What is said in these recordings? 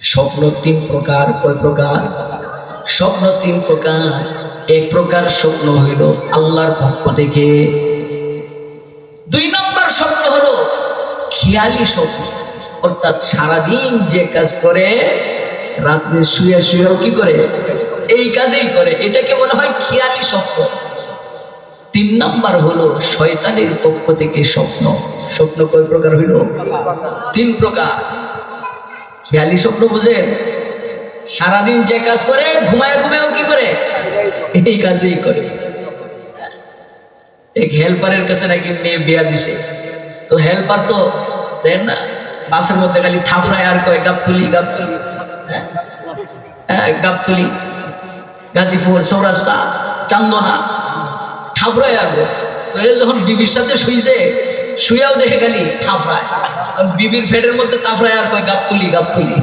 স্বপ্ন তিন প্রকার, কয় প্রকার? স্বপ্ন তিন প্রকার, এক প্রকার স্বপ্ন হইল আল্লাহর পক্ষ থেকে। দুই নম্বর স্বপ্ন হলো খেয়ালি স্বপ্ন। অর্থাৎ সারাদিন যে কাজ করে, রাত্রে শুয়ে শুয়েও কি করে? এই কাজেই করে। এটাকে বলা হয় খেয়ালি স্বপ্ন। তিন নাম্বার হলো শয়তানের পক্ষ থেকে স্বপ্ন। স্বপ্ন কয় প্রকার হইল? তিন প্রকার। খেয়ালি স্বপ্ন বুঝেন সারাদিন যে কাজ করে, ঘুমায় ঘুমায়ও কি করে? এই কাজেই করে। এক হেল্পারের কাছে নাকি মেয়ে বিয়া দিছে। তো হেল্পার তো দেন না বাসের মধ্যে খালি থাপড়ায় আর কয় গাবতুলি গাবতুলি হ্যাঁ? হ্যাঁ গাবতুলি গাজীপুর, সৌরাস্তা, চান্দনা, থাপড়ায় আর যখন বিবির সাথে শুইছে শুয়াও দেখে খালি থাপড়ায়। বিবির ফেডের মধ্যে থাপড়ায় আর কয়, গাবতুলি গাবতুলি।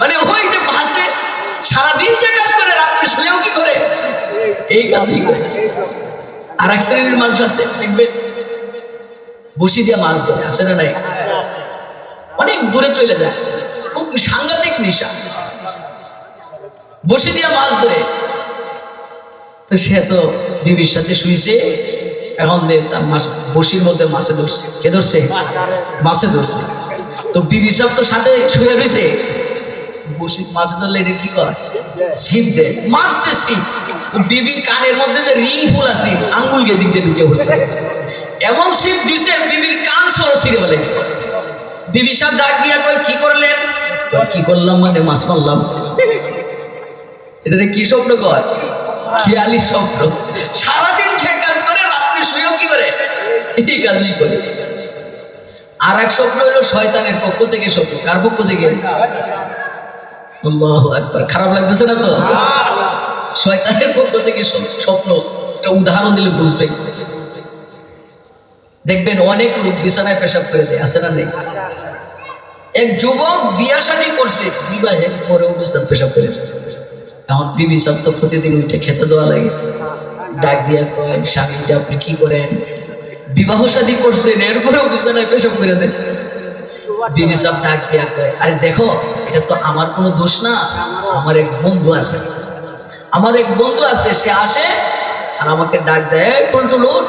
মানে ওই যে বাসে সারাদিন যে কাজ করে, রাত্রে শুয়েও কি করে? এই কাজই করে। আর এক শ্রেণির মানুষ আছে দেখবেন বসি দিয়ে মাছ ধরে, আছে না নাই? অনেক দূরে চলে যায়। খুব সাংঘাতিক নেশা। বসি দিয়ে মাছ ধরে। তো সে তো বিবির সাথে শুইছে। এখন তার মাছ বসির মধ্যে মাছে ধরছে। কে ধরছে? মাছে ধরছে। তো বিবি সব তো সাথে শুয়ে রয়েছে। বসি মাছে ধরলে এটা কি ছিপ দেয়। মারছে বিবির কানের মধ্যে যে রিং ফুল আছে আঙ্গুল এমন দিছে, বিবির কান সহ ছিঁড়ে বিবি সাহেব ডাক দিয়া কই কি করলেন? কি করলাম মানে মাছ মারলাম। এটাতে কি স্বপ্ন কর খেয়ালি স্বপ্ন। সারাদিন সে কি করে? এই কাজই করে। আর এক স্বপ্ন হলো শয়তানের পক্ষ থেকে স্বপ্ন কার পক্ষ থেকে? খারাপ লাগতেছে না তো? শয়তানের পক্ষ থেকে স্বপ্ন একটা উদাহরণ দিলে বুঝবে। দেখবেন অনেক লোক বিছানায় পেশাব করে যায়, আছে না নেই? এক যুবক বিয়া করছে বিবাহে পরেও বিছানা পেশাব করে। এখন বিবি সব তো প্রতিদিন উঠে খেতে দেওয়া লাগে। ডাক দিয়া কয় স্বামী যে আপনি কি করেন? বিবাহ শাদী করছেন এরপরেও বিছানায় পেশাব করেছেন বিবি ডাক দিয়া কয় আরে দেখো এটা তো আমার কোনো দোষ না আমার এক বন্ধু আছে। আমার এক বন্ধু আছে সে আসে আর আমাকে ডাক দেয় টুলটু লোট।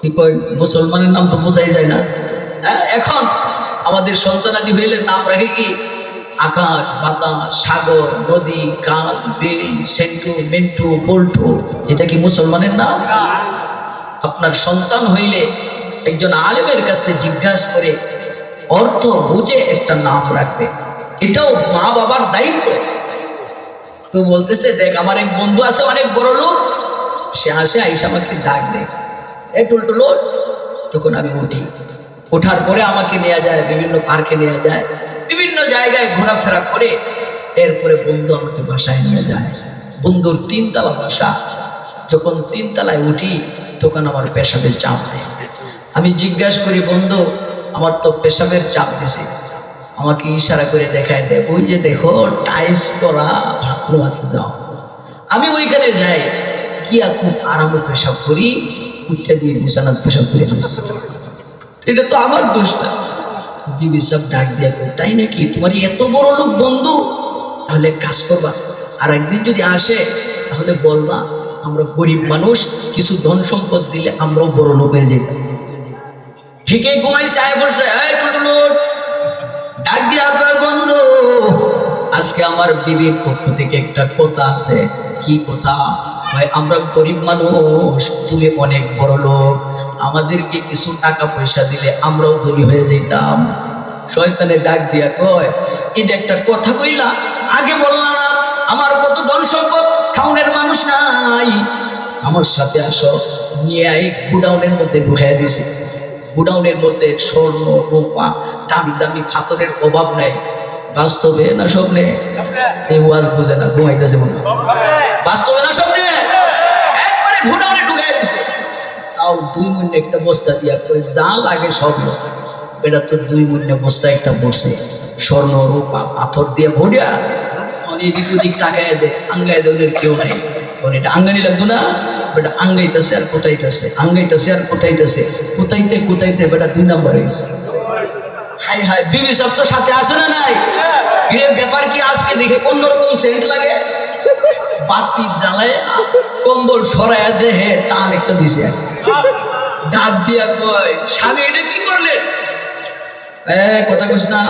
কি কয় মুসলমানের নাম তো বোঝাই যায় না। হ্যাঁ, এখন আমাদের সন্তানাদি হইলে নাম রাখে কি? আকাশ, বাতাস, সাগর, নদী, কাল বিল সেন্টু, মেন্টু পল্টু এটা কি মুসলমানের নাম? আপনার সন্তান হইলে একজন আলেমের কাছে জিজ্ঞাসা করে, অর্থ বুঝে একটা নাম রাখবে। এটাও মা বাবার দায়িত্ব। তো বলতেছে, দেখ, আমার এক বন্ধু আছে, অনেক বড় লোক। সে আসে, আইসা আমাকে ডাক দেয়। এ তখন আমি উঠি। ওঠার পরে আমাকে নেওয়া যায়, বিভিন্ন পার্কে নেওয়া যায়। বিভিন্ন জায়গায় ঘোরাফেরা করে এরপরে বন্ধু আমাকে বাসায় নিয়ে যায়। বন্ধুর তিনতলা বাসা। যখন তিনতলায় উঠি, তখন আমার পেশাবের চাপ দেয়। আমি জিজ্ঞাসা করি, বন্ধু, আমার তো পেশাবের চাপ দিছে। আমাকে ইশারা করে দেখায় দেয় ওই যে দেখো টাইস করা, বাথরুম আছে, যাও। আমি ওইখানে যাই। কি আর খুব আরামে পেশাব করি, উঠে দিয়ে বিছানাত পেশাব করে এটা তো আমার দোষ না। তো বিবি তাই নাকি? তোমার এত বড় লোক বন্ধু? তাহলে কাজ করবা আর একদিন যদি আসে, তাহলে বলবা, আমরা গরিব মানুষ, কিছু ধন সম্পদ দিলে আমরাও বড় লোক হয়ে ঠিকই ডাক দিয়া কয়, বন্ধু, আজকে আমার বিবির পক্ষ থেকে একটা কথা আছে। কি কথা? ভাই আমরা গরিব মানুষ তুমি অনেক বড় লোক। আমাদেরকে কিছু টাকা পয়সা দিলে আমরাও ধনী হয়ে যেতাম। শয়তানে ডাক দিয়া কয় এটা একটা কথা কইলা আগে বললাম আমার কত ধন সম্পদ খাউনের মানুষ নাই। আমার সাথে আসো নিয়ে আই গুডাউনের মধ্যে ঢুকাইয়া দিছে। গুডাউনের মধ্যে স্বর্ণ রূপা দামি দামি পাথরের অভাব নাই। বাস্তবে না স্বপ্নে? এই ওয়াজ বুঝে না ঘুমাইতেছে মনে বাস্তবে না স্বপ্নে? গুডাউনে ঢুকাই দিছে। তাও দুই মূল্যে একটা বস্তা দিয়া কই যা লাগে সব লো। এটা তো দুই মূল্যে বস্তা একটা বসে। স্বর্ণ রূপা পাথর দিয়ে ভরিয়া অনেক ওদিক তাকায় দে আঙ্গায় দে ওদের কেউ নাই। ওর এটা আঙ্গানি লাগতো না? বেটা আঙ্গাইতেছে আর কোথাইতেছে আঙ্গাইতেছে আর কোথাইতেছে কোথাইতে কোথাইতে বেটা দুই নাম্বার হয়ে গেছে। হাই হাই বিবি সব তো সাথে আসে না নাই? এর ব্যাপার কি আজকে দেখে অন্যরকম সেন্ট লাগে? বাতি জ্বালায় কম্বল সরায় দেহে টান একটা দিছে। ডাক দিয়া কয়, স্বামী, এটা কি করলেন? কথা কইস না।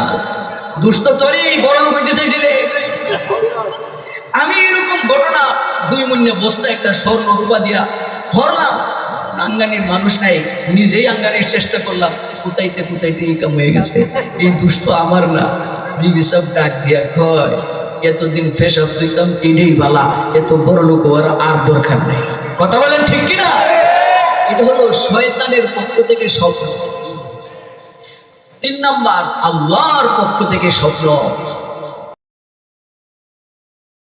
দুষ্ট তোরই বড় লোক হইতে চাইছিলে। আমি এরকম ঘটনা দুই মূল্যে বস্তা একটা স্বর্ণ রূপা দিয়া ভরলাম। আঙ্গানির মানুষ নাই, নিজেই আঙ্গানির চেষ্টা করলাম। কুতাইতে কুতাইতে এই কাম হয়ে গেছে। এই দুষ্ট আমার না। বিবি সব ডাক দিয়া কয় এতদিন ফেসব দিতাম এটাই বালা, এত বড় লোক হওয়ার আর দরকার নেই। কথা বলেন ঠিক কিনা? এটা হলো শয়তানের পক্ষ থেকে স্বপ্ন। তিন নাম্বার, আল্লাহর পক্ষ থেকে স্বপ্ন।